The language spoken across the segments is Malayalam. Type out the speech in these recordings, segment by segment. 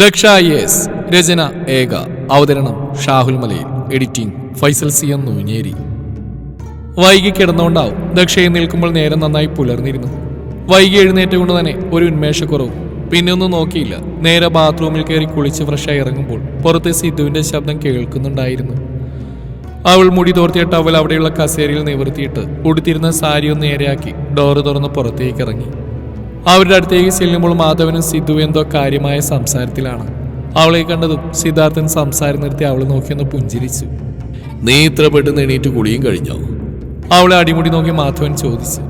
ദക്ഷ എസ് രചന ഏക. അവതരണം Shahul Malayil. Editing Faisal C M Noonjeri. വൈകി കിടന്നുകൊണ്ടാവും ദക്ഷയെ നിൽക്കുമ്പോൾ നേരം നന്നായി പുലർന്നിരുന്നു. വൈകി എഴുന്നേറ്റുകൊണ്ട് തന്നെ ഒരു ഉന്മേഷക്കുറവും. പിന്നെ ഒന്നും നോക്കിയില്ല. നേരെ ബാത്റൂമിൽ കയറി കുളിച്ച് ഫ്രഷായി ഇറങ്ങുമ്പോൾ പുറത്തെ സിദ്ധുവിന്റെ ശബ്ദം കേൾക്കുന്നുണ്ടായിരുന്നു. അവൾ മുടി തോർത്തിയ ടവൽ അവിടെയുള്ള കസേരയിൽ നിവർത്തിയിട്ട് ഉടുത്തിരുന്ന സാരി ഒന്ന് നേരെയാക്കി ഡോറ് തുറന്ന് പുറത്തേക്ക് ഇറങ്ങി. അവരുടെ അടുത്തേക്ക് ചെല്ലുമ്പോൾ മാധവനും സിദ്ധു എന്തോ കാര്യമായ സംസാരത്തിലാണ്. അവളെ കണ്ടതും സിദ്ധാർത്ഥൻ സംസാരം നിർത്തി അവൾ നോക്കിയൊന്ന് പുഞ്ചിരിച്ചു. നീ ഇത്ര പെട്ടെന്ന് എണീറ്റ് കുളിയും കഴിഞ്ഞോ? അവളെ അടിമുടി നോക്കി മാധവൻ ചോദിച്ചു.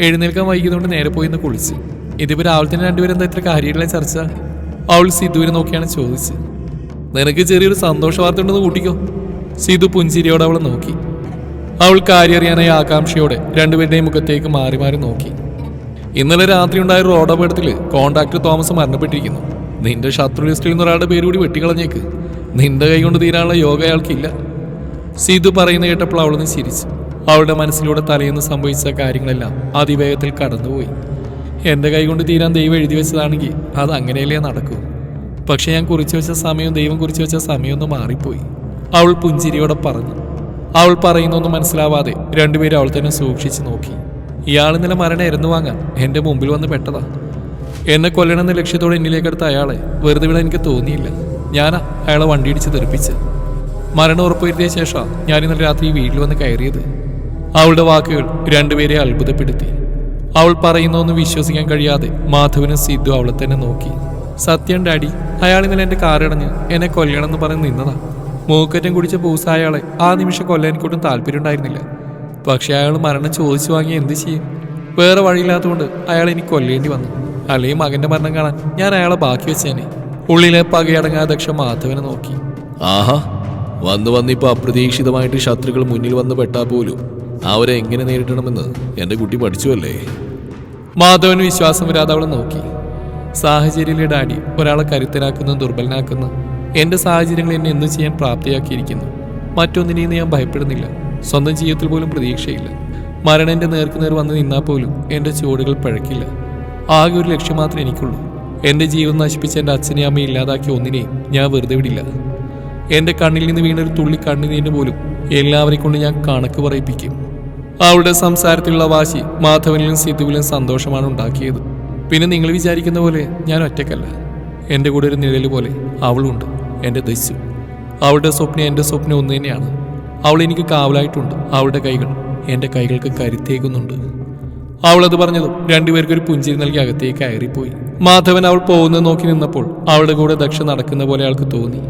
എഴുന്നേൽക്കാൻ വൈകിയതുകൊണ്ട് നേരെ പോയി ഒന്ന് കുളിച്ചു. ഇതിപ്പോ രാവിലെ തന്നെ രണ്ടുപേരും എന്താ ഇത്ര കാര്യമുള്ള ചർച്ച? അവൾ സിദ്ധുവിനെ നോക്കിയാണ് ചോദിച്ചത് നിനക്ക് ചെറിയൊരു സന്തോഷ വാർത്ത ഉണ്ടെന്ന് കൂട്ടിക്കോ. സിധു പുഞ്ചിരിയോടെ അവളെ നോക്കി. അവൾ കാര്യം അറിയാനായി ആകാംക്ഷയോടെ രണ്ടുപേരുടെയും മുഖത്തേക്ക് മാറി മാറി നോക്കി. ഇന്നലെ രാത്രി ഉണ്ടായ ഒരു റോഡ് അപകടത്തിൽ കോൺട്രാക്ടർ തോമസ് മരണപ്പെട്ടിരിക്കുന്നു. നിന്റെ ശത്രു ലിസ്റ്റിൽ നിന്ന് ഒരാളുടെ പേര് കൂടി വെട്ടിക്കളഞ്ഞേക്ക്. നിന്റെ കൈ കൊണ്ട് തീരാനുള്ള യോഗ അയാൾക്കില്ല. സിധു പറയുന്ന കേട്ടപ്പോൾ അവളൊന്ന് ചിരിച്ചു. അവളുടെ മനസ്സിലൂടെ തലയെന്ന് സംഭവിച്ച കാര്യങ്ങളെല്ലാം അതിവേഗത്തിൽ കടന്നുപോയി. എന്റെ കൈ കൊണ്ട് തീരാൻ ദൈവം എഴുതി വെച്ചതാണെങ്കിൽ അത് അങ്ങനെയല്ലേ നടക്കൂ. പക്ഷെ ഞാൻ കുറിച്ചു വെച്ച സമയവും ദൈവം കുറിച്ചു വെച്ച സമയം ഒന്ന് മാറിപ്പോയി. അവൾ പുഞ്ചിരിയോടെ പറഞ്ഞു. അവൾ പറയുന്നൊന്നും മനസ്സിലാവാതെ രണ്ടുപേരും അവൾ തന്നെ സൂക്ഷിച്ചു നോക്കി. ഇയാൾ ഇന്നലെ മരണം ഇരുന്നു വാങ്ങാൻ എന്റെ മുമ്പിൽ വന്ന് പെട്ടതാ. എന്നെ കൊല്ലണമെന്ന ലക്ഷ്യത്തോടെ എന്നിലേക്കെടുത്ത അയാളെ വെറുതെ വിടാൻ എനിക്ക് തോന്നിയില്ല. ഞാനാ അയാളെ വണ്ടി ഇടിച്ച് തെറിപ്പിച്ച്. മരണം ഉറപ്പുവരുത്തിയ ശേഷം ഞാൻ ഇന്നലെ രാത്രി വീട്ടിൽ വന്ന് കയറിയത്. അവളുടെ വാക്കുകൾ രണ്ടുപേരെ അത്ഭുതപ്പെടുത്തി. അവൾ പറയുന്നൊന്നും വിശ്വസിക്കാൻ കഴിയാതെ മാധവനും സിദ്ധു അവളെ തന്നെ നോക്കി. സത്യം ഡാഡി അയാൾ ഇന്നലെ എന്റെ കാറിടഞ്ഞ് എന്നെ കൊല്ലണമെന്ന് പറഞ്ഞ് നിന്നതാ. മൂക്കറ്റം കുടിച്ച പൂസായ അയാളെ ആ നിമിഷം കൊല്ലാൻ എനിക്കൊട്ടും താല്പര്യം ഉണ്ടായിരുന്നില്ല. പക്ഷെ അയാൾ മരണം ചോദിച്ചു വാങ്ങി എന്ത് ചെയ്യും? വേറെ വഴിയില്ലാത്തതുകൊണ്ട് അയാൾ എനിക്ക് കൊല്ലേണ്ടി വന്നു. അല്ലെങ്കിൽ മകന്റെ മരണം കാണാൻ ഞാൻ അയാളെ ബാക്കി വെച്ചേനെ. ഉള്ളിലെ പകയടങ്ങാതെ ദക്ഷ മാധവനെ നോക്കി. ആഹാ വന്ന് വന്നിപ്പോ അപ്രതീക്ഷിതമായിട്ട് ശത്രുക്കൾ മുന്നിൽ വന്ന് പെട്ടാ പോലും അവരെ എങ്ങനെ നേരിടണമെന്ന് എന്റെ കുട്ടി പഠിച്ചുവല്ലേ മാധവൻ വിശ്വാസം വരാതെ അവളെ നോക്കി. സാഹചര്യത്തിലെ ഡാഡി ഒരാളെ കരുത്തരാക്കുന്നു ദുർബലനാക്കുന്നു. എന്റെ സാഹചര്യങ്ങൾ എന്നെ എന്തു ചെയ്യാൻ പ്രാപ്തിയാക്കിയിരിക്കുന്നു. മറ്റൊന്നിനെയും ഞാൻ ഭയപ്പെടുന്നില്ല. സ്വന്തം ജീവിതത്തിൽ പോലും പ്രതീക്ഷയില്ല. മരണം എന്റെ നേർക്ക് നേർ വന്ന് നിന്നാൽ പോലും എന്റെ ചുവടുകൾ പഴക്കില്ല. ആകെ ഒരു ലക്ഷ്യം മാത്രമേ എനിക്കുള്ളൂ. എന്റെ ജീവൻ നശിപ്പിച്ച എന്റെ അച്ഛനെ അമ്മയെ ഇല്ലാതാക്കിയ ഒന്നിനെയും ഞാൻ വെറുതെ വിടില്ല. എന്റെ കണ്ണിൽ നിന്ന് വീണൊരു തുള്ളി കണ്ണുനീരിന് പോലും എല്ലാവരെയും കൊണ്ട് ഞാൻ കണക്ക് പറയിപ്പിക്കും. അവളുടെ സംസാരത്തിലുള്ള വാശി മാധവനിലും സിദ്ധുവിലും സന്തോഷമാണ് ഉണ്ടാക്കിയത്. പിന്നെ നിങ്ങൾ വിചാരിക്കുന്ന പോലെ ഞാൻ ഒറ്റക്കല്ല എന്റെ കൂടെ ഒരു നിഴൽ പോലെ അവളുണ്ട്. എന്റെ ദസ്യു അവളുടെ സ്വപ്നം എന്റെ സ്വപ്നം ഒന്ന് തന്നെയാണ്. അവൾ എനിക്ക് കാവലായിട്ടുണ്ട്. അവളുടെ കൈകൾ എന്റെ കൈകൾക്ക് കരുത്തേക്കുന്നുണ്ട് അവളത് പറഞ്ഞതും രണ്ടുപേർക്കും ഒരു പുഞ്ചിരി നൽകി അകത്തേക്ക് കയറിപ്പോയി. മാധവൻ അവൾ പോകുന്നത് നോക്കി നിന്നപ്പോൾ അവളുടെ കൂടെ ദക്ഷ നടക്കുന്ന പോലെ അയാൾക്ക് തോന്നി.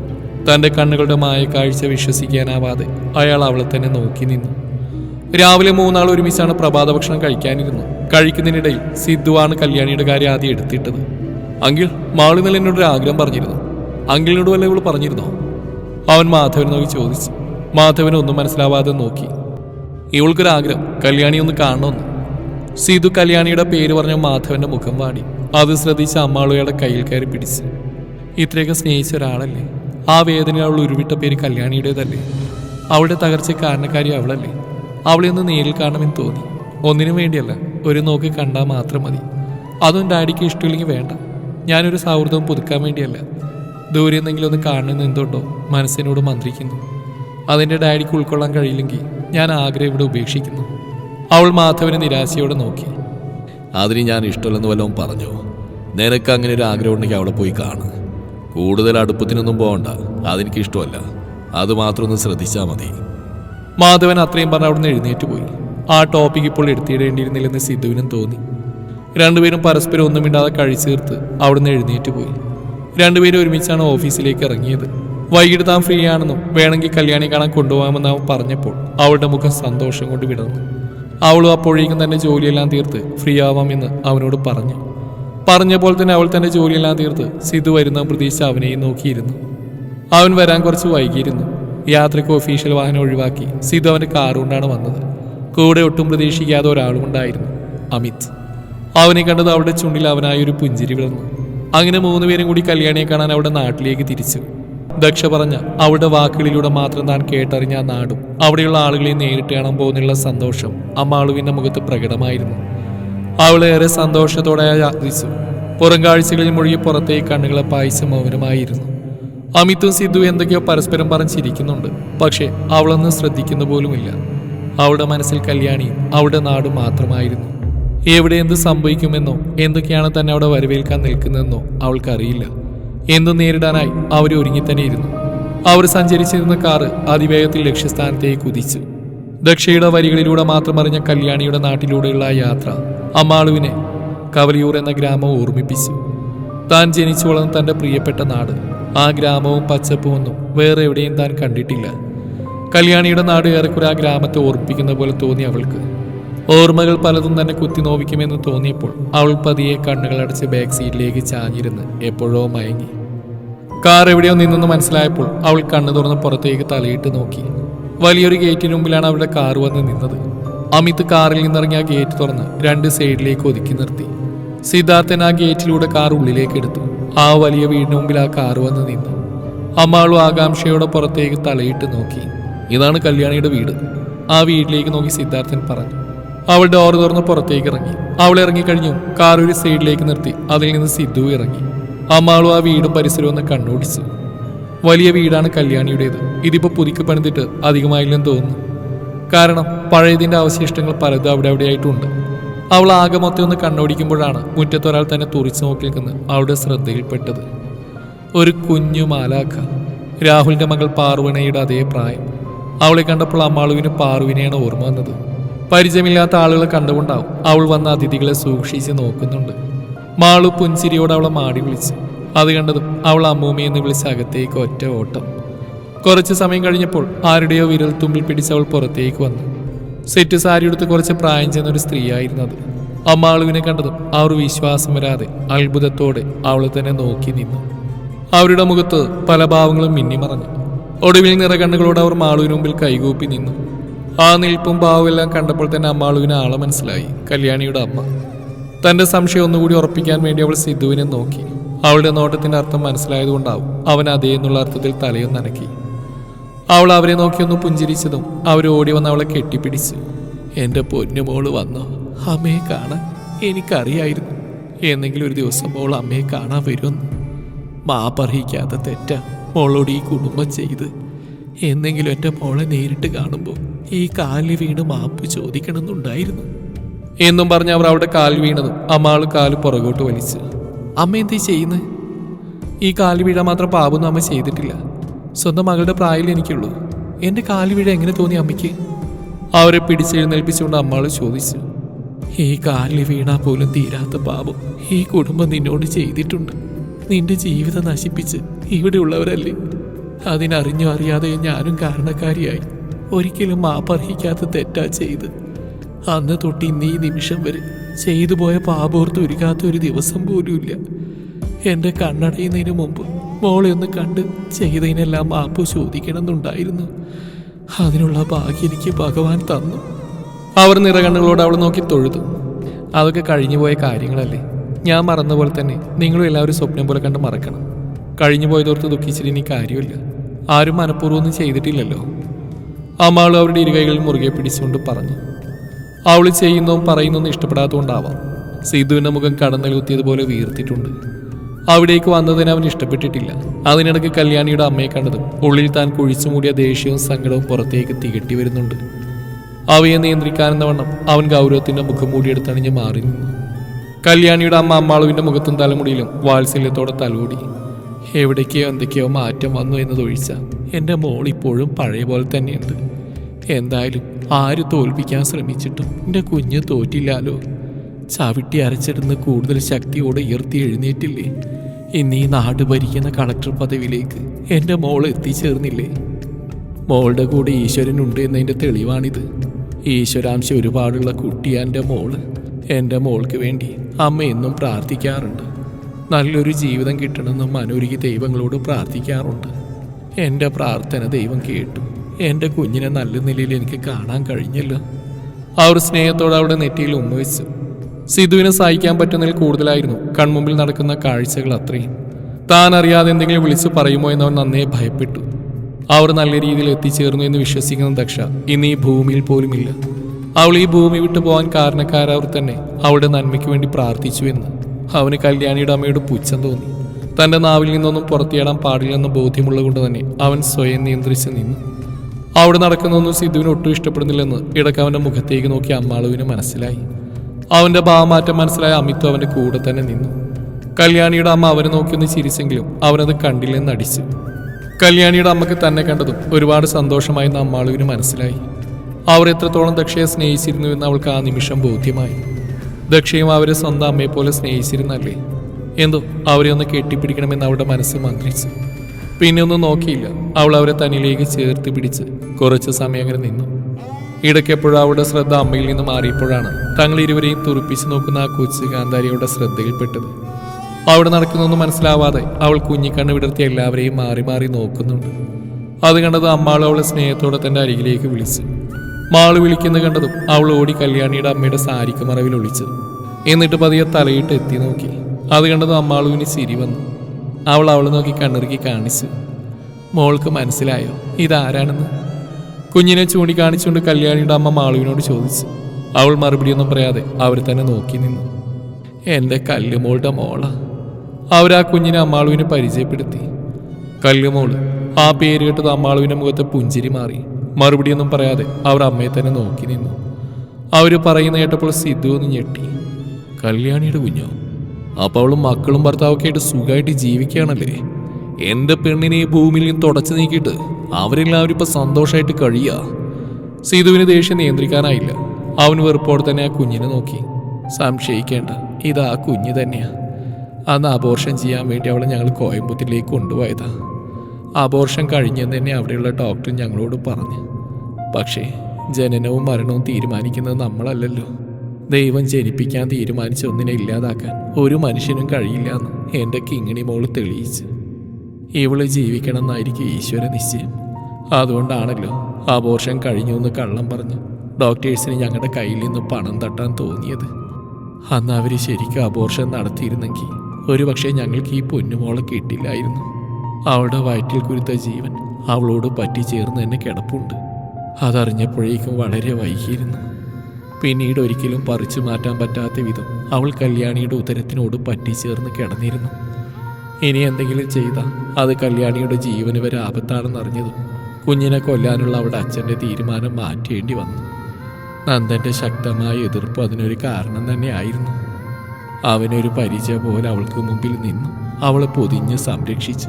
തന്റെ കണ്ണുകളുടെ മായ കാഴ്ച വിശ്വസിക്കാനാവാതെ അയാൾ അവളെ തന്നെ നോക്കി നിന്നു. രാവിലെ മൂന്നാൾ ഒരുമിച്ചാണ് പ്രഭാത ഭക്ഷണം കഴിക്കാനിരുന്നു കഴിക്കുന്നതിനിടയിൽ സിദ്ധുവാണ് കല്യാണിയുടെ കാര്യം ആദ്യം എടുത്തിട്ടത്. അങ്കിൾ മാളി നില എന്നോട് ഒരു ആഗ്രഹം പറഞ്ഞിരുന്നു. അങ്കിളിനോട് വല്ല ഇവൾ പറഞ്ഞിരുന്നോ? അവൻ മാധവൻ നോക്കി ചോദിച്ചു. മാധവൻ ഒന്നും മനസ്സിലാവാതെ നോക്കി. ഇവൾക്കൊരാഗ്രഹം കല്യാണി ഒന്ന് കാണണമെന്ന്. സീതു കല്യാണിയുടെ പേര് പറഞ്ഞ മാധവന്റെ മുഖം വാടി. അത് ശ്രദ്ധിച്ച അമ്മാളുകയുടെ കയ്യിൽ കയറി പിടിച്ച്. ഇത്രയൊക്കെ സ്നേഹിച്ച ഒരാളല്ലേ? ആ വേദന അവൾ ഉരുവിട്ട പേര് കല്യാണിയുടേതല്ലേ? അവളുടെ തകർച്ച കാരണക്കാരി അവളല്ലേ? അവളെ ഒന്ന് നേരിൽ കാണണമെന്ന് തോന്നി. ഒന്നിനും വേണ്ടിയല്ല ഒരു നോക്കി കണ്ടാൽ മാത്രം മതി. അതും ഡാഡിക്ക് ഇഷ്ടമില്ലെങ്കിൽ വേണ്ട. ഞാനൊരു സൗഹൃദം പുതുക്കാൻ വേണ്ടിയല്ല. ദൂരെ എന്തെങ്കിലും ഒന്ന് കാണണമെന്ന് എന്തുണ്ടോ മനസ്സിനോട് മന്ത്രിക്കുന്നു. അതെന്റെ ഡാഡിക്ക് ഉൾക്കൊള്ളാൻ കഴിയില്ലെങ്കിൽ ഞാൻ ആഗ്രഹം ഇവിടെ ഉപേക്ഷിക്കുന്നു. അവൾ മാധവനെ നിരാശയോടെ നോക്കി. അതിന് ഞാൻ ഇഷ്ടമല്ലെന്ന് വല്ലതും പറഞ്ഞു? നിനക്ക് അങ്ങനെ ഒരു ആഗ്രഹം ഉണ്ടെങ്കിൽ അവിടെ പോയി കാണും. കൂടുതൽ അടുപ്പത്തിനൊന്നും പോകണ്ട അതെനിക്ക് ഇഷ്ടമല്ല. അത് മാത്രം ഒന്ന് ശ്രദ്ധിച്ചാൽ മതി. മാധവൻ അത്രയും പറഞ്ഞ് അവിടുന്ന് എഴുന്നേറ്റ് പോയി. ആ ടോപ്പിക് ഇപ്പോൾ എടുത്തിടേണ്ടിയിരുന്നില്ലെന്ന് സിദ്ധുവിനും തോന്നി. രണ്ടുപേരും പരസ്പരം ഒന്നും മിണ്ടാതെ കഴിച്ചു തീർത്ത് അവിടുന്ന് എഴുന്നേറ്റ് പോയി. രണ്ടുപേരും ഒരുമിച്ചാണ് ഓഫീസിലേക്ക് ഇറങ്ങിയത്. വൈകിട്ട് താൻ ഫ്രീ ആണെന്നും വേണമെങ്കിൽ കല്യാണി കാണാൻ കൊണ്ടുപോകാമെന്ന് അവൻ പറഞ്ഞപ്പോൾ അവളുടെ മുഖം സന്തോഷം കൊണ്ട് വിടർന്നു. അവളും അപ്പോഴേക്കും തന്നെ ജോലിയെല്ലാം തീർത്ത് ഫ്രീ ആവാമെന്ന് അവനോട് പറഞ്ഞു. പറഞ്ഞപ്പോൾ തന്നെ അവൾ തന്റെ ജോലിയെല്ലാം തീർത്ത് സിധു വരുന്ന പ്രതീക്ഷിച്ച് അവനെയും നോക്കിയിരുന്നു. അവൻ വരാൻ കുറച്ച് വൈകിയിരുന്നു. യാത്രയ്ക്ക് ഒഫീഷ്യൽ വാഹനം ഒഴിവാക്കി സിധു അവന്റെ കാറുകൊണ്ടാണ് വന്നത്. കൂടെ ഒട്ടും പ്രതീക്ഷിക്കാതെ ഒരാളും ഉണ്ടായിരുന്നു അമിത്. അവനെ കണ്ടത് അവളുടെ ചുണ്ടിൽ അവനായി ഒരു പുഞ്ചിരി വിളർന്നു. അങ്ങനെ മൂന്നുപേരും കൂടി കല്യാണിയെ കാണാൻ അവിടെ നാട്ടിലേക്ക് തിരിച്ചു. ദക്ഷ പറഞ്ഞ അവളുടെ വാക്കുകളിലൂടെ മാത്രം താൻ കേട്ടറിഞ്ഞ ആ നാടും. അവിടെയുള്ള ആളുകളെ നേരിട്ട് കാണാൻ പോകുന്നുള്ള സന്തോഷം അമ്മാളുവിന്റെ മുഖത്ത് പ്രകടമായിരുന്നു. അവളേറെ സന്തോഷത്തോടെ യാത്രിച്ചു പുറം കാഴ്ചകളിൽ മുഴുകി പുറത്തേക്ക് കണ്ണുകളെ പായിച്ച് മൗനമായിരുന്നു. അമിതും സിദ്ധു എന്തൊക്കെയോ പരസ്പരം പറഞ്ഞിരിക്കുന്നുണ്ട് പക്ഷേ അവളൊന്നും ശ്രദ്ധിക്കുന്ന പോലുമില്ല. അവളുടെ മനസ്സിൽ കല്യാണി അവളുടെ നാടും മാത്രമായിരുന്നു. എവിടെ എന്ത് സംഭവിക്കുമെന്നോ എന്തൊക്കെയാണ് തന്നെ അവിടെ വരവേൽക്കാൻ നിൽക്കുന്നതെന്നോ അവൾക്കറിയില്ല. എന്തും നേരിടാനായി അവർ ഒരുങ്ങി തന്നെയിരുന്നു അവർ സഞ്ചരിച്ചിരുന്ന കാറ് അതിവേഗത്തിൽ ലക്ഷ്യസ്ഥാനത്തേക്ക് കുതിച്ചു. ദക്ഷയുടെ വരികളിലൂടെ മാത്രം അറിഞ്ഞ കല്യാണിയുടെ നാട്ടിലൂടെയുള്ള യാത്ര അമ്മാളുവിനെ കവലിയൂർ എന്ന ഗ്രാമം ഓർമ്മിപ്പിച്ചു. താൻ ജനിച്ചു വളർന്ന തന്റെ പ്രിയപ്പെട്ട നാട്. ആ ഗ്രാമവും പച്ചപ്പും ഒന്നും വേറെ എവിടെയും താൻ കണ്ടിട്ടില്ല. കല്യാണിയുടെ നാട് ഏറെക്കുറെ ആ ഗ്രാമത്തെ ഓർപ്പിക്കുന്ന പോലെ തോന്നി അവൾക്ക്. ഓർമ്മകൾ പലതും തന്നെ കുത്തി നോവിക്കുമെന്ന് തോന്നിയപ്പോൾ അവൾ പതിയെ കണ്ണുകൾ അടച്ച് ബാക്ക് സീറ്റിലേക്ക് ചാഞ്ഞിരുന്ന് എപ്പോഴോ മയങ്ങി. കാർ എവിടെയോ നിന്നെന്ന് മനസ്സിലായപ്പോൾ അവൾ കണ്ണു തുറന്ന് പുറത്തേക്ക് തലയിട്ട് നോക്കി. വലിയൊരു ഗേറ്റിന് മുമ്പിലാണ് അവരുടെ കാർ വന്ന് നിന്നത്. അമിത് കാറിൽ നിന്നിറങ്ങി ആ ഗേറ്റ് തുറന്ന് രണ്ട് സൈഡിലേക്ക് ഒതുക്കി നിർത്തി. സിദ്ധാർത്ഥൻ ആ ഗേറ്റിലൂടെ കാർ ഉള്ളിലേക്ക് എടുത്തു. ആ വലിയ വീടിന് മുമ്പിൽ ആ കാർ വന്ന് നിന്നു. അമ്മാളും ആകാംക്ഷയോടെ പുറത്തേക്ക് തലയിട്ട് നോക്കി. ഇതാണ് കല്യാണിയുടെ വീട്. ആ വീട്ടിലേക്ക് നോക്കി സിദ്ധാർത്ഥൻ പറഞ്ഞു. അവൾ ഡോർ തുറന്ന് പുറത്തേക്ക് ഇറങ്ങി. അവൾ ഇറങ്ങിക്കഴിഞ്ഞു കാർ ഒരു സൈഡിലേക്ക് നിർത്തി. അതിൽ നിന്ന് സിദ്ധു ഇറങ്ങി. അമ്മാളും ആ വീടും പരിസരവും ഒന്ന് കണ്ണോടിച്ചു വലിയ വീടാണ് കല്യാണിയുടേത്. ഇതിപ്പോ പുതുക്കി പണിതിട്ട് അധികമായില്ലെന്ന് തോന്നുന്നു. കാരണം പഴയതിന്റെ അവശിഷ്ടങ്ങൾ പലതും അവിടെ അവിടെയായിട്ടുണ്ട്. അവൾ ആകെ മൊത്തം ഒന്ന് കണ്ണോടിക്കുമ്പോഴാണ് മുറ്റത്തൊരാൾ തന്നെ തുറിച്ചു നോക്കി നിൽക്കുന്നത് അവളുടെ ശ്രദ്ധയിൽപ്പെട്ടത്. ഒരു കുഞ്ഞു മാലാഖ. രാഹുലിന്റെ മകൾ പാർവണയുടെ അതേ പ്രായം. അവളെ കണ്ടപ്പോൾ അമ്മാളുവിന് പാർവിനെയാണ് ഓർമ്മ വന്നത്. പരിചയമില്ലാത്ത ആളുകളെ കണ്ടുകൊണ്ടാവും അവൾ വന്ന അതിഥികളെ സൂക്ഷിച്ച് നോക്കുന്നുണ്ട്. മാളു പുൻസിരിയോട് അവളെ മാടി വിളിച്ചു. അത് കണ്ടതും അവൾ അമ്മൂമ്മയെന്ന് വിളിച്ച് അകത്തേക്ക് ഒറ്റ ഓട്ടം. കുറച്ച് സമയം കഴിഞ്ഞപ്പോൾ ആരുടെയോ വിരൽ തുമ്പിൽ പിടിച്ച് അവൾ പുറത്തേക്ക് വന്നു. സെറ്റ് സാരി എടുത്ത് കുറച്ച് പ്രായം ചെന്ന ഒരു സ്ത്രീയായിരുന്നു അത്. അമ്മാളുവിനെ കണ്ടതും അവർ വിശ്വാസം വരാതെ അത്ഭുതത്തോടെ അവളെ തന്നെ നോക്കി നിന്നു. അവരുടെ മുഖത്ത് പല ഭാവങ്ങളും മിന്നിമറഞ്ഞു. ഒടുവിൽ നിറകണ്ണുകളോട് അവർ മാളുവിന് മുമ്പിൽ കൈകൂപ്പി നിന്നു. ആ നിൽപ്പും ഭാവമെല്ലാം കണ്ടപ്പോൾ തന്നെ അമ്മാളുവിന് ആളെ മനസ്സിലായി. കല്യാണിയുടെ അമ്മ. തന്റെ സംശയം ഒന്നുകൂടി ഉറപ്പിക്കാൻ വേണ്ടി അവൾ സിദ്ധുവിനെ നോക്കി. അവളുടെ നോട്ടത്തിന്റെ അർത്ഥം മനസ്സിലായതുകൊണ്ടാവും അവൻ അതേ എന്നുള്ള അർത്ഥത്തിൽ തലയും നനക്കി അവൾ അവരെ നോക്കിയൊന്ന് പുഞ്ചിരിച്ചതും അവർ ഓടി വന്ന് അവളെ കെട്ടിപ്പിടിച്ചു എന്റെ പൊന്നുമോൾ വന്നു? അമ്മയെ കാണാൻ എനിക്കറിയായിരുന്നു. എന്നെങ്കിലും ഒരു ദിവസം മോൾ അമ്മയെ കാണാൻ വരുമെന്ന്. മാപ്പർഹിക്കാത്ത തെറ്റ മോളോട് ഈ കുടുംബം ചെയ്ത്. എന്നെങ്കിലും എന്റെ മോളെ നേരിട്ട് കാണുമ്പോൾ ഈ കാലിൽ വീണ് മാപ്പ് ചോദിക്കണമെന്നുണ്ടായിരുന്നു. എന്നും പറഞ്ഞ് അവർ അവിടെ കാൽ വീണത് അമ്മാൾ കാൽ പുറകോട്ട് വലിച്ച്. അമ്മ എന്തേ ചെയ്യുന്നത് ഈ കാൽ വീഴാൻ മാത്രം പാപൊന്നും അമ്മ ചെയ്തിട്ടില്ല. സ്വന്തം മകളുടെ പ്രായം എനിക്കുള്ളൂ. എന്റെ കാൽ വീഴ എങ്ങനെ തോന്നി അമ്മയ്ക്ക്? അവരെ പിടിച്ചെഴുന്നേൽപ്പിച്ചുകൊണ്ട് അമ്മാൾ ചോദിച്ചു ഈ കാലിൽ വീണാ പോലും തീരാത്ത പാപം ഈ കുടുംബം നിന്നോട് ചെയ്തിട്ടുണ്ട്. നിന്റെ ജീവിതം നശിപ്പിച്ച് ഇവിടെയുള്ളവരല്ലേ? അതിനറിഞ്ഞോ അറിയാതെ ഞാനും കാരണക്കാരിയായി. ഒരിക്കലും മാപ്പർഹിക്കാത്ത തെറ്റാ ചെയ്ത്. അന്ന് തൊട്ട് ഇന്ന് ഈ നിമിഷം വരെ ചെയ്തു പോയ പാപോർത്ത് ഒരുക്കാത്ത ഒരു ദിവസം പോലുമില്ല എന്റെ കണ്ണടയുന്നതിന് മുമ്പ് മോളെ ഒന്ന് കണ്ട് ചെയ്തതിനെല്ലാം മാപ്പ് ചോദിക്കണമെന്നുണ്ടായിരുന്നു. അതിനുള്ള ഭാഗ്യം എനിക്ക് ഭഗവാൻ തന്നു. അവർ നിറകണ്ണുകളോട് അവൾ നോക്കി തൊഴുതു. അതൊക്കെ കഴിഞ്ഞുപോയ കാര്യങ്ങളല്ലേ? ഞാൻ മറന്ന പോലെ തന്നെ നിങ്ങളും എല്ലാവരും സ്വപ്നം പോലെ കണ്ട് മറക്കണം. കഴിഞ്ഞു പോയതോർത്ത് ദുഃഖിച്ചിട്ട് ഇനി കാര്യമില്ല. ആരും മനഃപൂർവം ഒന്നും ചെയ്തിട്ടില്ലല്ലോ. അമ്മാൾ അവരുടെ ഇരുകൈകളിൽ മുറുകെ പിടിച്ചുകൊണ്ട് പറഞ്ഞു. അവൾ ചെയ്യുന്നതും പറയുന്നതും ഇഷ്ടപ്പെടാത്തതുകൊണ്ടാവാം. സിദ്ധുവിന്റെ മുഖം കടന്നലുത്തിയതുപോലെ വീർത്തിട്ടുണ്ട് അവിടേക്ക് വന്നതിന് അവൻ ഇഷ്ടപ്പെട്ടിട്ടില്ല. അതിനിടയ്ക്ക് കല്യാണിയുടെ അമ്മയെ കണ്ടതും ഉള്ളിൽ താൻ കുഴിച്ചു മൂടിയ ദേഷ്യവും സങ്കടവും പുറത്തേക്ക് തികട്ടി വരുന്നുണ്ട്. അവയെ നിയന്ത്രിക്കാനെന്ന വണ്ണം അവൻ ഗൗരവത്തിന്റെ മുഖം മൂടിയെടുത്തണിഞ്ഞ് മാറി നിന്നു. കല്യാണിയുടെ അമ്മ അമ്മാളുവിന്റെ മുഖത്തും തലമുടിയിലും വാത്സല്യത്തോടെ തലോടി. എവിടേക്കോ എന്തൊക്കെയോ മാറ്റം വന്നു എന്നതൊഴിച്ച എന്റെ മോൾ ഇപ്പോഴും പഴയ പോലെ തന്നെയുണ്ട്. എന്തായാലും ആര് തോൽപ്പിക്കാൻ ശ്രമിച്ചിട്ടും എന്റെ കുഞ്ഞ് തോറ്റില്ലാലോ ചവിട്ടി അരച്ചിടുന്ന കൂടുതൽ ശക്തിയോടെ ഉയർത്തി എഴുന്നേറ്റില്ലേ? ഇന്ന് ഈ നാട് ഭരിക്കുന്ന കളക്ടർ പദവിയിലേക്ക് എന്റെ മോൾ എത്തിച്ചേർന്നില്ലേ? മോളുടെ കൂടെ ഈശ്വരനുണ്ട് എന്നതിന്റെ തെളിവാണിത്. ഈശ്വരാംശം ഒരുപാടുള്ള കുട്ടിയാ എന്റെ മോൾ എന്റെ മോൾക്ക് വേണ്ടി അമ്മ എന്നും പ്രാർത്ഥിക്കാറുണ്ട്. നല്ലൊരു ജീവിതം കിട്ടണമെന്ന് മനോരുകി ദൈവങ്ങളോട് പ്രാർത്ഥിക്കാറുണ്ട്. എന്റെ പ്രാർത്ഥന ദൈവം കേട്ടു. എന്റെ കുഞ്ഞിനെ നല്ല നിലയിൽ എനിക്ക് കാണാൻ കഴിഞ്ഞല്ലോ. ഒരു സ്നേഹത്തോടെ അവിടെ നെറ്റിയിൽ ഉമ്മവെച്ചു സിധുവിനെ സഹായിക്കാൻ പറ്റുന്നതിൽ കൂടുതലായിരുന്നു കൺമുമ്പിൽ നടക്കുന്ന കാഴ്ചകൾ അത്രയും. താൻ അറിയാതെ എന്തെങ്കിലും വിളിച്ചു പറയുമോ എന്നവൻ നന്നേ ഭയപ്പെട്ടു. അവർ നല്ല രീതിയിൽ എത്തിച്ചേർന്നു എന്ന് വിശ്വസിക്കുന്ന ദക്ഷ ഇന്ന് ഈ ഭൂമിയിൽ പോലുമില്ല. അവൾ ഈ ഭൂമി വിട്ടു പോകാൻ കാരണക്കാരവർ തന്നെ അവളുടെ നന്മയ്ക്ക് വേണ്ടി പ്രാർത്ഥിച്ചു എന്ന്. അവന് കല്യാണിയുടെ അമ്മയോട് പുച്ഛം തോന്നി. തന്റെ നാവിൽ നിന്നൊന്നും പുറത്തിയാടാൻ പാടില്ലെന്ന ബോധ്യമുള്ളത് കൊണ്ട് തന്നെ അവൻ സ്വയം നിയന്ത്രിച്ച് നിന്നു. അവിടെ നടക്കുന്നൊന്നും സിദ്ധുവിന് ഒട്ടും ഇഷ്ടപ്പെടുന്നില്ലെന്ന് ഇടയ്ക്ക് അവന്റെ മുഖത്തേക്ക് നോക്കി അമ്മാളുവിന് മനസ്സിലായി. അവന്റെ ഭാവമാറ്റം മനസ്സിലായ അമിത് അവന്റെ കൂടെ തന്നെ നിന്നു. കല്യാണിയുടെ അമ്മ അവനെ നോക്കിയൊന്ന് ചിരിച്ചെങ്കിലും അവനത് കണ്ടില്ലെന്ന് അടിച്ചു. കല്യാണിയുടെ അമ്മയ്ക്ക് തന്നെ കണ്ടതും ഒരുപാട് സന്തോഷമായെന്ന് അമ്മാളുവിന് മനസ്സിലായി. അവർ എത്രത്തോളം ദക്ഷയെ സ്നേഹിച്ചിരുന്നു എന്ന് അവൾക്ക് ആ നിമിഷം ബോധ്യമായി. ദക്ഷയും അവരെ സ്വന്തം അമ്മയെ പോലെ സ്നേഹിച്ചിരുന്നല്ലേ? എന്തോ അവരെ ഒന്ന് കെട്ടിപ്പിടിക്കണമെന്ന് അവളുടെ മനസ്സ് മന്ത്രിച്ചു. പിന്നെ ഒന്നും നോക്കിയില്ല. അവൾ അവരെ തന്നിലേക്ക് ചേർത്ത് പിടിച്ച് കുറച്ച് സമയം അങ്ങനെ നിന്നു. ഇടയ്ക്കെപ്പോഴും അവളുടെ ശ്രദ്ധ അമ്മയിൽ നിന്ന് മാറിയപ്പോഴാണ് തങ്ങൾ ഇരുവരെയും തുറപ്പിച്ച് നോക്കുന്ന ആ കൊച്ചു കാന്താരിയുടെ ശ്രദ്ധയിൽപ്പെട്ടത്. അവിടെ നടക്കുന്നൊന്നും മനസ്സിലാവാതെ അവൾ കുഞ്ഞിക്കണ്ണ് വിടർത്തി എല്ലാവരെയും മാറി മാറി നോക്കുന്നുണ്ട്. അത് കണ്ടത് അമ്മാൾ അവളെ സ്നേഹത്തോടെ തന്റെ അരികിലേക്ക് വിളിച്ചു. മാൾ വിളിക്കുന്നത് കണ്ടതും അവൾ ഓടി കല്യാണിയുടെ അമ്മയുടെ സാരിക്ക് മറവിൽ ഒളിച്ചു. എന്നിട്ട് പതിയെ തലയിട്ട് എത്തി നോക്കി. അത് കണ്ടത് അമ്മാളുവിന് ചിരി വന്നു. അവൾ അവളെ നോക്കി കണ്ണിറുക്കി കാണിച്ചു. മോൾക്ക് മനസ്സിലായോ ഇതാരാണെന്ന്? കുഞ്ഞിനെ ചൂണ്ടിക്കാണിച്ചുകൊണ്ട് കല്യാണിയുടെ അമ്മ മാളുവിനോട് ചോദിച്ചു. അവൾ മറുപടിയൊന്നും പറയാതെ അവർ തന്നെ നോക്കി നിന്നു. എന്റെ കല്ലുമോളുടെ മോള. അവരാ കുഞ്ഞിനെ അമ്മാളുവിനെ പരിചയപ്പെടുത്തി. കല്ലുമോൾ ആ പേര് കേട്ടത് അമ്മാളുവിന്റെ മുഖത്തെ പുഞ്ചിരി മാറി. മറുപടിയൊന്നും പറയാതെ അവർ അമ്മയെ തന്നെ നോക്കി നിന്നു. അവർ പറയുന്ന കേട്ടപ്പോൾ സിദ്ധു ഒന്ന് ഞെട്ടി. കല്യാണിയുടെ കുഞ്ഞോ? അപ്പൊ അവളും മക്കളും ഭർത്താവൊക്കെ ആയിട്ട് സുഖമായിട്ട് ജീവിക്കുകയാണല്ലേ? എന്റെ പെണ്ണിനെ ഈ ഭൂമിയിൽ തുടച്ചു നീക്കിയിട്ട് അവരെല്ലാവരും ഇപ്പൊ സന്തോഷമായിട്ട് കഴിയുക സീതുവിന് ദേഷ്യം നിയന്ത്രിക്കാനായില്ല. അവൻ വെറുപ്പോടെ തന്നെ ആ കുഞ്ഞിനെ നോക്കി. സംശയിക്കേണ്ട ഇത് ആ കുഞ്ഞ് തന്നെയാ. അന്ന് അബോർഷൻ ചെയ്യാൻ വേണ്ടി അവളെ ഞങ്ങൾ കോയമ്പത്തൂരിലേക്ക് കൊണ്ടുപോയതാ. അബോർഷൻ കഴിഞ്ഞെന്ന് തന്നെ അവിടെയുള്ള ഡോക്ടർ ഞങ്ങളോട് പറഞ്ഞു. പക്ഷേ ജനനവും മരണവും തീരുമാനിക്കുന്നത് നമ്മളല്ലല്ലോ. ദൈവം ജനിപ്പിക്കാൻ തീരുമാനിച്ച ഒന്നിനെ ഇല്ലാതാക്കാൻ ഒരു മനുഷ്യനും കഴിയില്ല എന്ന് എന്റെ കിങ്ങിണി മോൾ തെളിയിച്ചു. ഇവൾ ജീവിക്കണം എന്നായിരിക്കും ഈശ്വര നിശ്ചയം. അതുകൊണ്ടാണല്ലോ അബോർഷൻ കഴിഞ്ഞു എന്ന് കള്ളം പറഞ്ഞു ഡോക്ടേഴ്സിന് ഞങ്ങളുടെ കയ്യിൽ നിന്ന് പണം തട്ടാൻ തോന്നിയത്. അന്ന് അവർ ശരിക്കും അബോർഷൻ നടത്തിയിരുന്നെങ്കിൽ ഒരുപക്ഷെ ഞങ്ങൾക്ക് ഈ പൊന്നുമോളെ കിട്ടില്ലായിരുന്നു. അവളുടെ വയറ്റിൽ കുരുത്ത ജീവൻ അവളോട് പറ്റിച്ചേർന്ന് തന്നെ കിടപ്പുണ്ട്. അതറിഞ്ഞപ്പോഴേക്കും വളരെ വൈകിയിരുന്നു. പിന്നീട് ഒരിക്കലും പറിച്ചു മാറ്റാൻ പറ്റാത്ത വിധം അവൾ കല്യാണിയുടെ ഉദരത്തിനോട് പറ്റിച്ചേർന്ന് കിടന്നിരുന്നു. ഇനി എന്തെങ്കിലും ചെയ്താൽ അത് കല്യാണിയുടെ ജീവന് വരെ ആപത്താണെന്നറിഞ്ഞതും കുഞ്ഞിനെ കൊല്ലാനുള്ള അവളുടെ അച്ഛന്റെ തീരുമാനം മാറ്റേണ്ടി വന്നു. നന്ദന്റെ ശക്തമായ എതിർപ്പ് അതിനൊരു കാരണം തന്നെയായിരുന്നു അവനൊരു പരിചയ പോലെ അവൾക്ക് മുമ്പിൽ നിന്നു. അവളെ പൊതിഞ്ഞ് സംരക്ഷിച്ചു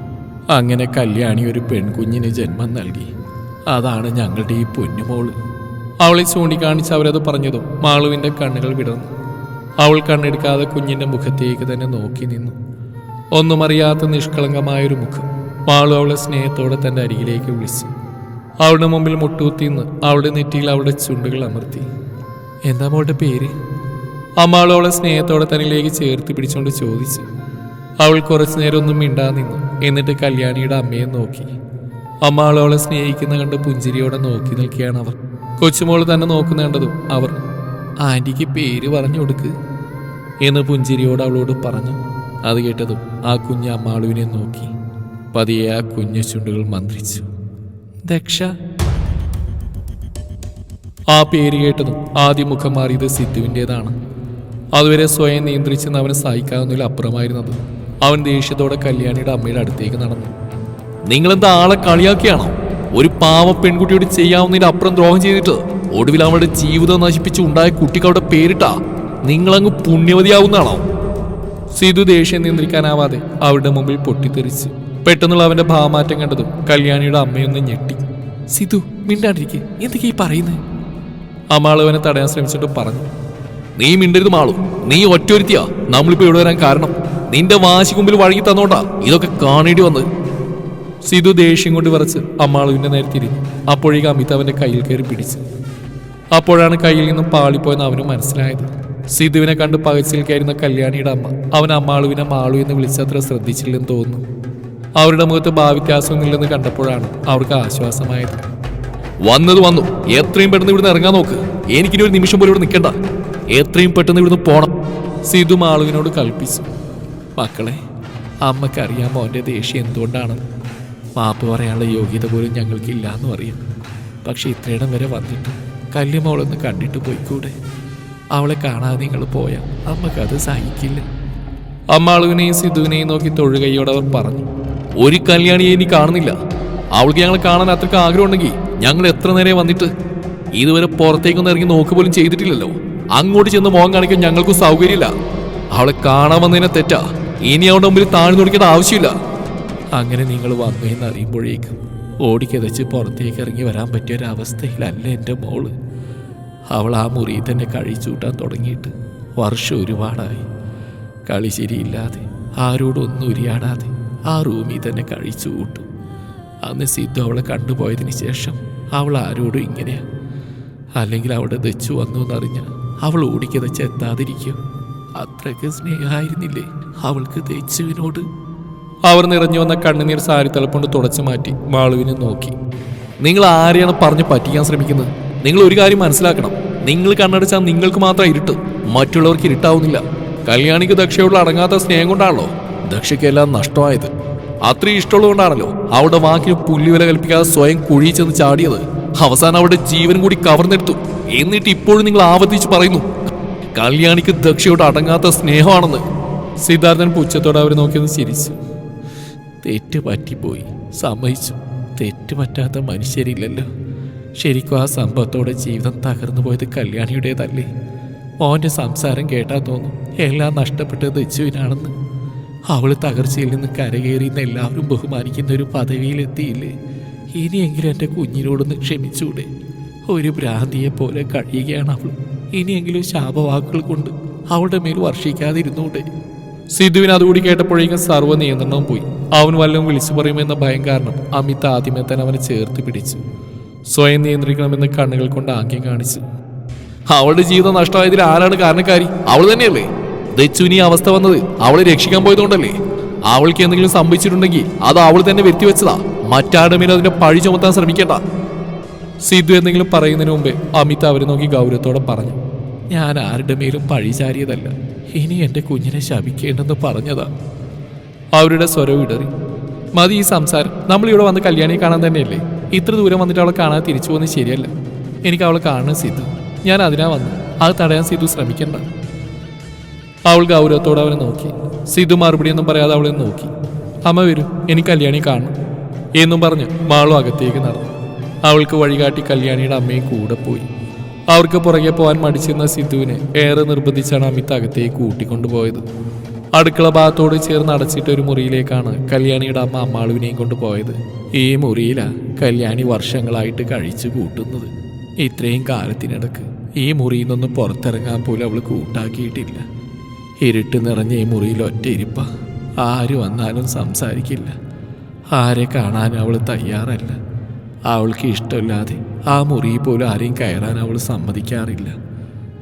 അങ്ങനെ കല്യാണി ഒരു പെൺകുഞ്ഞിന് ജന്മം നൽകി. അതാണ് ഞങ്ങളുടെ ഈ പൊന്നുമോൾ. അവളെ ചൂണ്ടിക്കാണിച്ച് അവരത് പറഞ്ഞതും മാളുവിന്റെ കണ്ണുകൾ വിടർന്നു. അവൾ കണ്ണെടുക്കാതെ കുഞ്ഞിന്റെ മുഖത്തേക്ക് തന്നെ നോക്കി നിന്നു. ഒന്നും അറിയാത്ത നിഷ്കളങ്കമായൊരു മുഖം. മാളു അവളെ സ്നേഹത്തോടെ തന്റെ അരികിലേക്ക് വിളിച്ചു. അവളുടെ മുമ്പിൽ മുട്ടുകുത്തിന്ന് അവളുടെ നെറ്റിയിൽ അവളുടെ ചുണ്ടുകൾ അമർത്തി. എന്താ മോളുടെ പേര്? അമ്മാളു അവളെ സ്നേഹത്തോടെ തന്നിലേക്ക് ചേർത്ത് പിടിച്ചുകൊണ്ട് ചോദിച്ചു. അവൾ കുറച്ചു നേരം ഒന്നും മിണ്ടാ നിന്നു. എന്നിട്ട് കല്യാണിയുടെ അമ്മയെ നോക്കി. അമ്മാളോളെ സ്നേഹിക്കുന്ന കണ്ട് പുഞ്ചിരിയോടെ നോക്കി നിൽക്കുകയാണ് അവർ. കൊച്ചുമോൾ തന്നെ നോക്കുന്നേണ്ടതും അവർ ആന്റിക്ക് പേര് പറഞ്ഞു കൊടുക്ക് എന്ന് പുഞ്ചിരിയോട് അവളോട് പറഞ്ഞു. അത് കേട്ടതും ആ കുഞ്ഞ് അമ്മാളുവിനെ നോക്കി. പതിയെ ആ കുഞ്ഞു ചുണ്ടുകൾ മന്ത്രിച്ചു. ദക്ഷ. ആ പേര് കേട്ടതും ആദ്യം മുഖം മാറിയത് സിദ്ധുവിന്റെതാണ്. അതുവരെ സ്വയം നിയന്ത്രിച്ചെന്ന് അവന് സഹിക്കാവുന്നതിൽ അപ്പുറമായിരുന്നത് അവൻ ദേഷ്യത്തോടെ കല്യാണിയുടെ അമ്മയുടെ അടുത്തേക്ക് നടന്നു. നിങ്ങളെന്താ ആളെ കളിയാക്കിയാണോ? ഒരു പാവ പെൺകുട്ടിയോട് ചെയ്യാവുന്നതിന്റെ അപ്പുറം ദ്രോഹം ചെയ്തിട്ട് ഒടുവിൽ അവളുടെ ജീവിതം നശിപ്പിച്ച് ഉണ്ടായ കുട്ടിക്ക് അവിടെ പേരിട്ടാ നിങ്ങളങ്ങ് പുണ്യവതിയാവുന്നതാണോ? സിധു ദേഷ്യം നിയന്ത്രിക്കാനാവാതെ അവരുടെ മുമ്പിൽ പൊട്ടിത്തെറിച്ച് പെട്ടെന്നുള്ള അവന്റെ ഭാവമാറ്റം കണ്ടതും കല്യാണിയുടെ അമ്മയൊന്ന് ഞെട്ടി. സിധു മിണ്ടാണ്ടിരിക്കെ. എന്തൊക്കെയാ ഈ പറയുന്നത് അമ്മാൾ അവനെ തടയാൻ ശ്രമിച്ചിട്ട് പറഞ്ഞു. നീ മിണ്ടരുത് മാളു. നീ ഒറ്റൊരുത്തിയാ നമ്മളിപ്പോ ഇവിടെ വരാൻ കാരണം. നിന്റെ വാശി മുമ്പിൽ വഴങ്ങി തന്നോണ്ടാ ഇതൊക്കെ കാണേണ്ടി വന്നത്. സിധു ദേഷ്യം കൊണ്ട് വിറച്ച് അമ്മാളുവിന്റെ നേരെ തിരിഞ്ഞു അപ്പോഴേക്ക് അമിത് അവന്റെ കയ്യിൽ കയറി പിടിച്ചു. അപ്പോഴാണ് കയ്യിൽ നിന്നും പാളിപ്പോയെന്ന് അവന് മനസ്സിലായത്. സിധുവിനെ കണ്ട് പകച്ചിൽ കയറുന്ന കല്യാണിയുടെ അമ്മ അവൻ അമ്മാളുവിനെ മാളു എന്ന് വിളിച്ചത്ര ശ്രദ്ധിച്ചില്ലെന്ന് തോന്നുന്നു. അവരുടെ മുഖത്ത് ഭാവിത്യാസമൊന്നുമില്ലെന്ന് കണ്ടപ്പോഴാണ് അവർക്ക് ആശ്വാസമായത്. വന്നത് വന്നു. എത്രയും പെട്ടെന്ന് ഇവിടുന്ന് ഇറങ്ങാൻ നോക്ക്. എനിക്കിനി ഒരു നിമിഷം പോലും ഇവിടെ നിൽക്കണ്ട. എത്രയും പെട്ടെന്ന് ഇവിടുന്ന് പോണം. സിധു മാളുവിനോട് കൽപ്പിച്ചു. മക്കളെ അമ്മക്കറിയാമോ മോന്റെ ദേഷ്യം എന്തുകൊണ്ടാണെന്ന്. മാപ്പ് പറയാനുള്ള യോഗ്യത പോലും ഞങ്ങൾക്കില്ല എന്ന് അറിയാം പക്ഷെ ഇത്രയിടം വരെ വന്നിട്ട് കല്യമോളൊന്ന് കണ്ടിട്ട് പോയിക്കൂടെ? അവളെ കാണാതെ നിങ്ങൾ പോയാൽ അമ്മക്കത് സഹിക്കില്ല. അമ്മാളുവിനെയും സിദ്ധുവിനെയും നോക്കി തൊഴുകയോടെ അവർ പറഞ്ഞു ഒരു കല്യാണിയെ ഇനി കാണുന്നില്ല. അവൾക്ക് ഞങ്ങൾ കാണാൻ അത്രയ്ക്ക് ആഗ്രഹമുണ്ടെങ്കിൽ ഞങ്ങൾ എത്ര നേരെ വന്നിട്ട് ഇതുവരെ പുറത്തേക്കൊന്നും ഇറങ്ങി നോക്ക് പോലും ചെയ്തിട്ടില്ലല്ലോ. അങ്ങോട്ട് ചെന്ന് മോഹം കാണിക്കാൻ ഞങ്ങൾക്കും സൗകര്യമില്ല. അവളെ കാണാൻ വന്നതിനെ തെറ്റാ. ഇനി അവളുടെ മുമ്പിൽ താഴ്ന്നു കൊടുക്കേണ്ട ആവശ്യമില്ല. അങ്ങനെ നിങ്ങൾ വന്നു എന്ന് അറിയുമ്പോഴേക്കും ഓടിക്കതച്ച് പുറത്തേക്ക് ഇറങ്ങി വരാൻ പറ്റിയ ഒരവസ്ഥയിലല്ല എന്റെ മോൾ. അവൾ ആ മുറിയിൽ തന്നെ കഴിച്ചൂട്ടാൻ തുടങ്ങിയിട്ട് വർഷം ഒരുപാടായി. കളി ശരിയില്ലാതെ ആരോടൊന്നും ഉരിയാടാതെ ആ റൂമിൽ തന്നെ കഴിച്ചു കൂട്ടും അന്ന് സിദ്ധു അവളെ കണ്ടുപോയതിന് ശേഷം അവൾ ആരോടും ഇങ്ങനെയാണ് അല്ലെങ്കിൽ അവിടെ ദച്ചു വന്നു എന്നറിഞ്ഞ അവൾ ഓടിക്കതച്ച് എത്താതിരിക്കും. അത്രയ്ക്ക് സ്നേഹമായിരുന്നില്ലേ അവൾക്ക് ദച്ചുവിനോട്? അവർ നിറഞ്ഞു വന്ന കണ്ണുനീർ സാരി തലപ്പുണ്ട് തുടച്ചു മാറ്റി മാളുവിനെ നോക്കി. നിങ്ങൾ ആരെയാണ് പറഞ്ഞ് പറ്റിക്കാൻ ശ്രമിക്കുന്നത്? നിങ്ങൾ ഒരു കാര്യം മനസ്സിലാക്കണം. നിങ്ങൾ കണ്ണടച്ചാൽ നിങ്ങൾക്ക് മാത്രം ഇരുട്ട്. മറ്റുള്ളവർക്ക് ഇരുട്ടാവുന്നില്ല. കല്യാണിക്ക് ദക്ഷയോടുള്ള അടങ്ങാത്ത സ്നേഹം കൊണ്ടാണല്ലോ ദക്ഷയ്ക്കെല്ലാം നഷ്ടമായത്. അത്രയും ഇഷ്ടമുള്ളതുകൊണ്ടാണല്ലോ അവളുടെ വാക്കിന് പുല്ലുവില കൽപ്പിക്കാതെ സ്വയം കുഴി ചെന്ന് ചാടിയത്. അവസാനം അവളുടെ ജീവൻ കൂടി കവർന്നെടുത്തു. എന്നിട്ട് ഇപ്പോഴും നിങ്ങൾ ആവർത്തിച്ച് പറയുന്നു കല്യാണിക്ക് ദക്ഷയോട് അടങ്ങാത്ത സ്നേഹമാണെന്ന്. സിദ്ധാർത്ഥൻ പുച്ഛത്തോടെ അവരെ നോക്കിയൊന്ന് ചിരിച്ചു. തെറ്റ് പറ്റിപ്പോയി സമ്മതിച്ചു. തെറ്റ് പറ്റാത്ത മനുഷ്യരില്ലല്ലോ. ശരിക്കും ആ സംഭവത്തോടെ ജീവിതം തകർന്നു പോയത് കല്യാണിയുടേതല്ലേ? മോന്റെ സംസാരം കേട്ടാൽ തോന്നും എല്ലാം നഷ്ടപ്പെട്ടത് ദച്ചുവിനാണെന്ന് അവൾ തകർച്ചയിൽ നിന്ന് കരകയറിയെന്ന് എല്ലാവരും ബഹുമാനിക്കുന്ന ഒരു പദവിയിലെത്തിയില്ലേ? ഇനിയെങ്കിലും എന്റെ കുഞ്ഞിനോടൊന്ന് ക്ഷമിച്ചൂടെ? ഒരു ഭ്രാന്തിയെ പോലെ കഴിയുകയാണ് അവൾ. ഇനിയെങ്കിലും ശാപവാക്കുകൾ കൊണ്ട് അവളുടെ മേൽ വർഷിക്കാതിരുന്നൂടെ? സിദ്ധുവിന് അതുകൂടി കേട്ടപ്പോഴേക്കും സർവ നിയന്ത്രണവും പോയി. അവൻ വല്ലതും വിളിച്ചു പറയുമെന്ന ഭയം കാരണം അമിത് ആദ്യമേ തന്നെ അവനെ ചേർത്ത് പിടിച്ചു. സ്വയം നിയന്ത്രിക്കണമെന്ന് കണ്ണുകൾ കൊണ്ട് ആംഗ്യം കാണിച്ചു. അവളുടെ ജീവിതം നഷ്ടമായതിൽ ആരാണ് കാരണക്കാരി? അവൾ തന്നെയല്ലേ? ദച്ചുവിന് ഈ അവസ്ഥ വന്നത്. അവളെ രക്ഷിക്കാൻ പോയതുകൊണ്ടല്ലേ? അവൾക്ക് എന്തെങ്കിലും സംഭവിച്ചിട്ടുണ്ടെങ്കിൽ അത് അവൾ തന്നെ വെത്തിവെച്ചതാ മറ്റാരുടെ മേലും അതിന്റെ പഴി ചുമത്താൻ ശ്രമിക്കേണ്ട. സിദ്ധു എന്തെങ്കിലും പറയുന്നതിന് മുമ്പേ അമിത് അവരെ നോക്കി ഗൗരവത്തോടെ പറഞ്ഞു. ഞാൻ ആരുടെ മേലും പഴി ചാരിയതല്ല. ഇനി എന്റെ കുഞ്ഞിനെ ശപിക്കേണ്ടെന്ന് പറഞ്ഞതാ. അവരുടെ സ്വരം ഇടറി. മതി ഈ സംസാരം. നമ്മൾ ഇവിടെ വന്ന് കല്യാണി കാണാൻ തന്നെയല്ലേ? ഇത്ര ദൂരം വന്നിട്ട് അവളെ കാണാൻ തിരിച്ചു പോകുന്നത് ശരിയല്ല. എനിക്ക് അവളെ കാണണം സിദ്ധു ഞാൻ അതിനാ വന്നു അത് തടയാൻ സിദ്ധു ശ്രമിക്കണ്ട. അവൾ ഗൗരവത്തോടെ അവനെ നോക്കി. സിദ്ധു മറുപടിയൊന്നും പറയാതെ അവളെ നോക്കി. അമ്മ വരൂ എനിക്ക് കല്യാണി കാണണം എന്നും പറഞ്ഞ് മാളും അകത്തേക്ക് നടന്നു. അവൾക്ക് വഴികാട്ടി കല്യാണിയുടെ അമ്മയും കൂടെ പോയി. അവർക്ക് പുറകെ പോകാൻ മടിച്ചിരുന്ന സിദ്ധുവിനെ ഏറെ നിർബന്ധിച്ചാണ് അമിത് അകത്തേക്ക് കൂട്ടിക്കൊണ്ടുപോയത് അടുക്കള ഭാഗത്തോട് ചേർന്ന് അടച്ചിട്ട ഒരു മുറിയിലേക്കാണ് കല്യാണിയുടെ അമ്മ അമ്മാളുവിനെയും കൊണ്ട് പോയത്. ഈ മുറിയിലാ കല്യാണി വർഷങ്ങളായിട്ട് കഴിച്ചു കൂട്ടുന്നത്. ഇത്രയും കാലത്തിനിടക്ക് ഈ മുറിയിൽ നിന്നും പുറത്തിറങ്ങാൻ പോലും അവൾ കൂട്ടാക്കിയിട്ടില്ല. ഇരുട്ട് നിറഞ്ഞ ഈ മുറിയിൽ ഒറ്റ ഇരിപ്പ. ആര് വന്നാലും സംസാരിക്കില്ല. ആരെ കാണാൻ അവൾ തയ്യാറല്ല. അവൾക്ക് ഇഷ്ടമില്ലാതെ ആ മുറിയിൽ പോലും ആരെയും കയറാൻ അവൾ സമ്മതിക്കാറില്ല.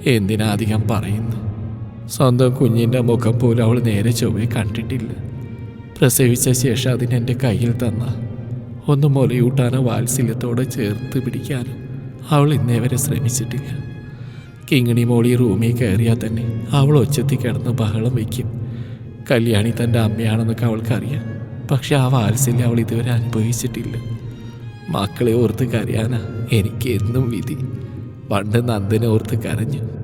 എന്തിനാധികം പറയുന്നു സ്വന്തം കുഞ്ഞിന്റെ മുഖം പോലും അവൾ നേരെ ചൊവ്വെ കണ്ടിട്ടില്ല. പ്രസവിച്ച ശേഷം അതിനെന്റെ കയ്യിൽ തന്ന. ഒന്ന് മുലയൂട്ടാനോ വാത്സല്യത്തോടെ ചേർത്ത് പിടിക്കാനോ അവൾ ഇന്നേ വരെ ശ്രമിച്ചിട്ടില്ല. കിങ്ങിണി മോളി റൂമിൽ കയറിയാൽ തന്നെ അവൾ ഒച്ചത്തി കിടന്ന് ബഹളം വയ്ക്കും. കല്യാണി തന്റെ അമ്മയാണെന്നൊക്കെ അവൾക്കറിയാം. പക്ഷെ ആ വാത്സല്യം അവൾ ഇതുവരെ അനുഭവിച്ചിട്ടില്ല. മക്കളെ ഓർത്ത് കരയാനാ എനിക്കെന്നും വിധി. പണ്ട് നന്ദനെ ഓർത്ത് കരഞ്ഞു.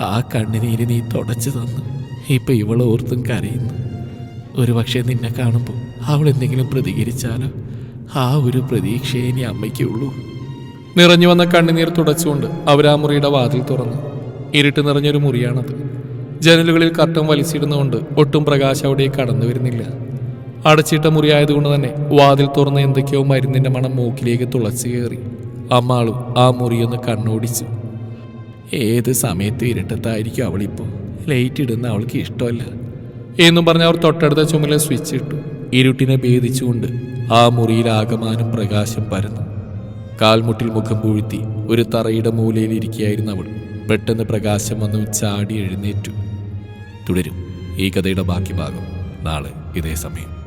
ആ കണ്ണിനീര് നീ തുടച്ചു തന്നു. ഇപ്പൊ ഇവളെ ഓർത്തും കരയുന്നു. ഒരു പക്ഷേ നിന്നെ കാണുമ്പോൾ അവൾ എന്തെങ്കിലും പ്രതികരിച്ചാലോ? ആ ഒരു പ്രതീക്ഷയെ ഇനി അമ്മയ്ക്കുള്ളൂ. നിറഞ്ഞു വന്ന കണ്ണുനീർ തുടച്ചുകൊണ്ട് അവരാ മുറിയുടെ വാതിൽ തുറന്നു. ഇരുട്ട് നിറഞ്ഞൊരു മുറിയാണത്. ജനലുകളിൽ കർട്ടൻ വലിച്ചിടുന്നതുകൊണ്ട് ഒട്ടും പ്രകാശം അവിടെ കടന്നു വരുന്നില്ല. അടച്ചിട്ട മുറിയായതുകൊണ്ട് തന്നെ വാതിൽ തുറന്ന് എന്തൊക്കെയോ മരുന്നിന്റെ മണം മൂക്കിലേക്ക് തുളച്ചു കയറി. അമ്മാളും ആ മുറിയൊന്ന് കണ്ണോടിച്ചു. ഏത് സമയത്ത് ഇരുട്ടത്തായിരിക്കും അവളിപ്പോൾ ലൈറ്റ് ഇടുന്ന അവൾക്ക് ഇഷ്ടമല്ല. എന്നും പറഞ്ഞ് അവർ തൊട്ടടുത്ത ചുമലെ സ്വിച്ച് ഇട്ടു. ഇരുട്ടിനെ ഭേദിച്ചുകൊണ്ട് ആ മുറിയിൽ ആകമാനം പ്രകാശം പരന്നു. കാൽമുട്ടിൽ മുഖം പൂഴ്ത്തി ഒരു തറയുടെ മൂലയിൽ ഇരിക്കുകയായിരുന്നു അവൾ. പെട്ടെന്ന് പ്രകാശം വന്നു ചാടി എഴുന്നേറ്റു. തുടരും ഈ കഥയുടെ ബാക്കി ഭാഗം നാളെ ഇതേ സമയം.